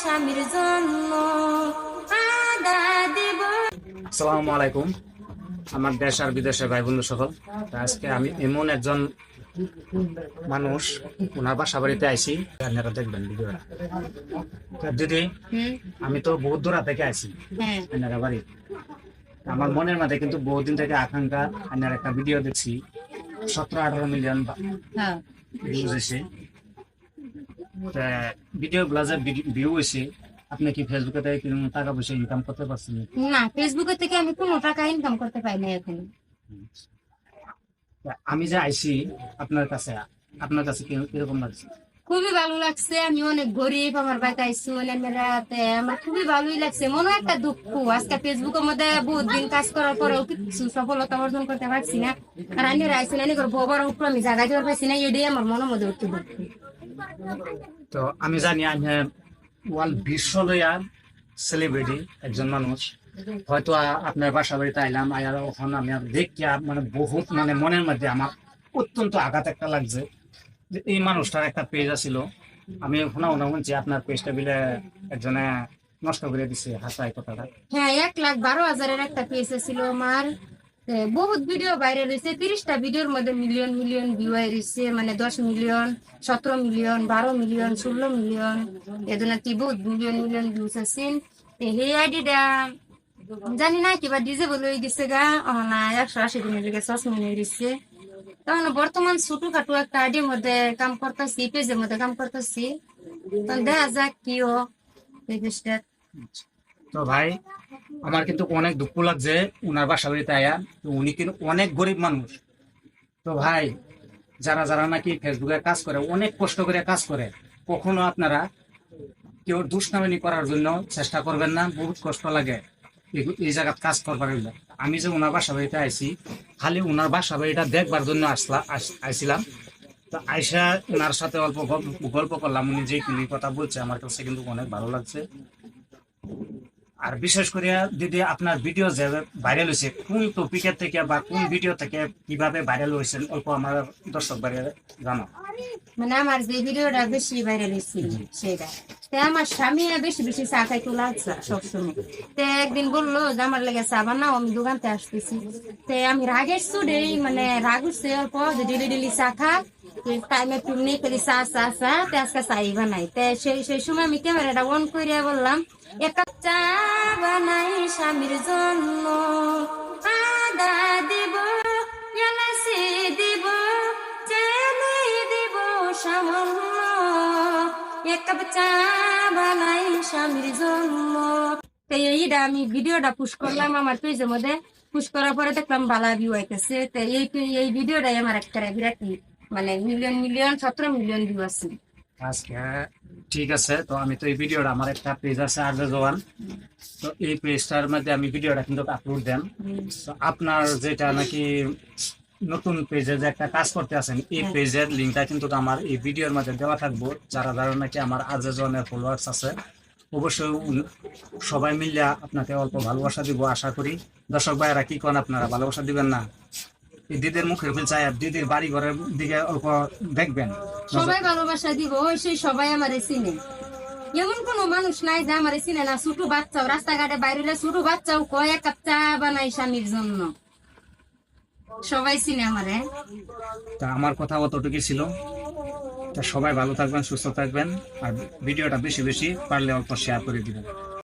স্বামীর জন্য আদা দেব। আসসালামু আলাইকুম। আমার দেশ আর বিদেশের ভাই বন্ধু সকল আজকে আমি এমন একজন মানুষ ওনার বাসা বাড়িতে আইছি। আপনারা দেখবেন ভিডিওটা। দিদি আমি তো বহুত দূরা থেকে আইছি হ্যাঁ। আপনারা বাড়ি। আমার মনের মধ্যে কিন্তু বহুদিন থেকে আকাঙ্ক্ষা আপনার একটা ভিডিও দেখছি। সতেরো আঠারো মিলিয়ন ভিউজ ভিডিও গুলা যে ভিউ হয়েছে আপনি কি ফেসবুকে থেকে কীরকম টাকা পয়সা ইনকাম করতে পারছেন না ফেসবুকের থেকে আমি কোনো টাকা ইনকাম করতে পারি না এখন। আমি যে আইছি আপনার কাছে আপনার কাছে কীরকম লাগছে? খুবই ভালো লাগছে আমি অনেক গরিব আমার বাড়িতে আইসি অনেক মেলাতে আমার খুবই ভালোই লাগছে। মনে একটা দুঃখ আজকে ফেসবুকের মধ্যে বহুত দিন কাজ করার পরেও কিছু সফলতা অর্জন করতে পারছি না। আর আমি আইসি না ববার উপর আমি জায়গা দিতে পারছি না এটাই আমার মনের মধ্যে একটু দুঃখ। তো আমি জানি আমি ওয়ার্ল্ড বিশ্ব লইয়া সেলিব্রিটি একজন মানুষ। হয়তো আপনার বাসা বাড়িতে আইলাম আয়ার ওখান আমি দেখিয়া মানে বহুত মানে মনের মধ্যে আমার অত্যন্ত আঘাত একটা লাগছে। যে এই মানুষটার একটা পেজ আছিল। আমি শোনা শোনা শুনছি আপনার পেজটা বিলে একজনে নষ্ট করে দিছে হাসাই কথাটা। হ্যাঁ এক লাখ বারো হাজারের একটা পেজ ছিল আমার বহুত ভিডিও বাইরে রয়েছে তিরিশটা ভিডিওর মধ্যে মিলিয়ন মিলিয়ন ভিউ রয়েছে মানে দশ মিলিয়ন সতেরো মিলিয়ন বারো মিলিয়ন ষোলো মিলিয়ন এদনা কি বহুত মিলিয়ন মিলিয়ন ভিউস আছে। সেই আইডিটা জানি না, কিবা ডিজে বলে গেছে গা না, একশো আশি দিনের লেগে সস মিলে দিচ্ছে তখন বর্তমান ছোট খাটো একটা আইডির মধ্যে কাম করতেছি পেজের মধ্যে কাম করতেছি। তখন দেখা যাক কি ও পেজটা তো ভাই, আমার কিন্তু অনেক দুঃখ লাগছে উনার বাসা বাড়িতে আয়া। তো উনি কিন্তু অনেক গরিব মানুষ। তো ভাই, যারা যারা নাকি ফেসবুকে কাজ করে, অনেক কষ্ট করে কাজ করে, কখনো আপনারা কেউ দুষ্নামিনী করার জন্য চেষ্টা করবেন না, বহুত কষ্ট লাগে এই- জায়গাত কাজ করবার। আমি যে উনার বাসা বাড়িতে আইছি, খালি উনার বাসা বাড়িটা দেখবার জন্য আসলা আস- আইছিলাম। তো আইসা উনার সাথে অল্প গল্প- করলাম, উনি যে কথা বলছে, আমার কাছে কিন্তু অনেক ভালো লাগছে। আর বিশেষ করে যদি আপনার ভিডিও যে ভাইরাল হয়েছে কোন টপিকের থেকে বা কোন ভিডিও থেকে কীভাবে ভাইরাল হয়েছেন অল্প আমার দর্শক বাড়ি জানো মানে আমার যে ভিডিওটা বেশি ভাইরাল হয়েছিল সেটা। আমার স্বামী বেশি বেশি চা খাইতে লাগছে সবসময়। তে একদিন বলল যে আমার লেগে চা বানাও আমি দোকানতে আসতেছি। তে আমি রাগের সুডেই মানে রাগ উঠছে অল্প যে ডেলি ডেলি চা খা। টাইমে নেই করি চা চা চা তে আজকে চাই বানাই। তে সেই সেই সময় আমি ক্যামেরাটা অন করিয়া বললাম এক কাপ চা বানাই স্বামীর জন্য। আদা দিব, এলাচি দিব, চেনি দিব সামান্য। এক কাপ চা বানাই স্বামীর জন্য। এইটা আমি ভিডিওটা পুশ করলাম আমার পেজের মধ্যে, পুশ করার পরে দেখলাম বালা ভিউ আইতেছে। তো এই এই ভিডিওটাই আমার একটা বিরাট মানে মিলিয়ন মিলিয়ন সতেরো মিলিয়ন ভিউ আছে। আজকে ঠিক আছে তো আমি তো এই ভিডিওটা আমার একটা পেজ আছে আর জওয়ান তো এই পেজটার মধ্যে আমি ভিডিওটা কিন্তু আপলোড দেন তো আপনার যেটা নাকি নতুন পেজে যে একটা কাজ করতে আছেন এই পেজের লিঙ্কটা কিন্তু আমার এই ভিডিওর মধ্যে দেওয়া থাকব। যারা যারা নাকি আমার আজ জনের ফলোয়ার্স আছে অবশ্যই সবাই মিলে আপনাকে অল্প ভালোবাসা দিব আশা করি। দর্শক ভাইয়েরা কি করেন আপনারা ভালোবাসা দিবেন না? দিদির মুখের উপর চাই আর দিদির বাড়ি ঘরের দিকে অল্প দেখবেন। সবাই ভালোবাসা দিব ওই সেই সবাই আমারে চিনে। এমন কোন মানুষ নাই যে আমারে চিনে না। ছোট বাচ্চাও রাস্তাঘাটে বাইরে ছোট বাচ্চাও কয় এক কাপ চা বানাই স্বামীর জন্য। সবাই চিনে আমারে। তা আমার কথা অতটুকুই ছিল। তা সবাই ভালো থাকবেন সুস্থ থাকবেন। আর ভিডিওটা বেশি বেশি পারলে অল্প শেয়ার করে দিবেন।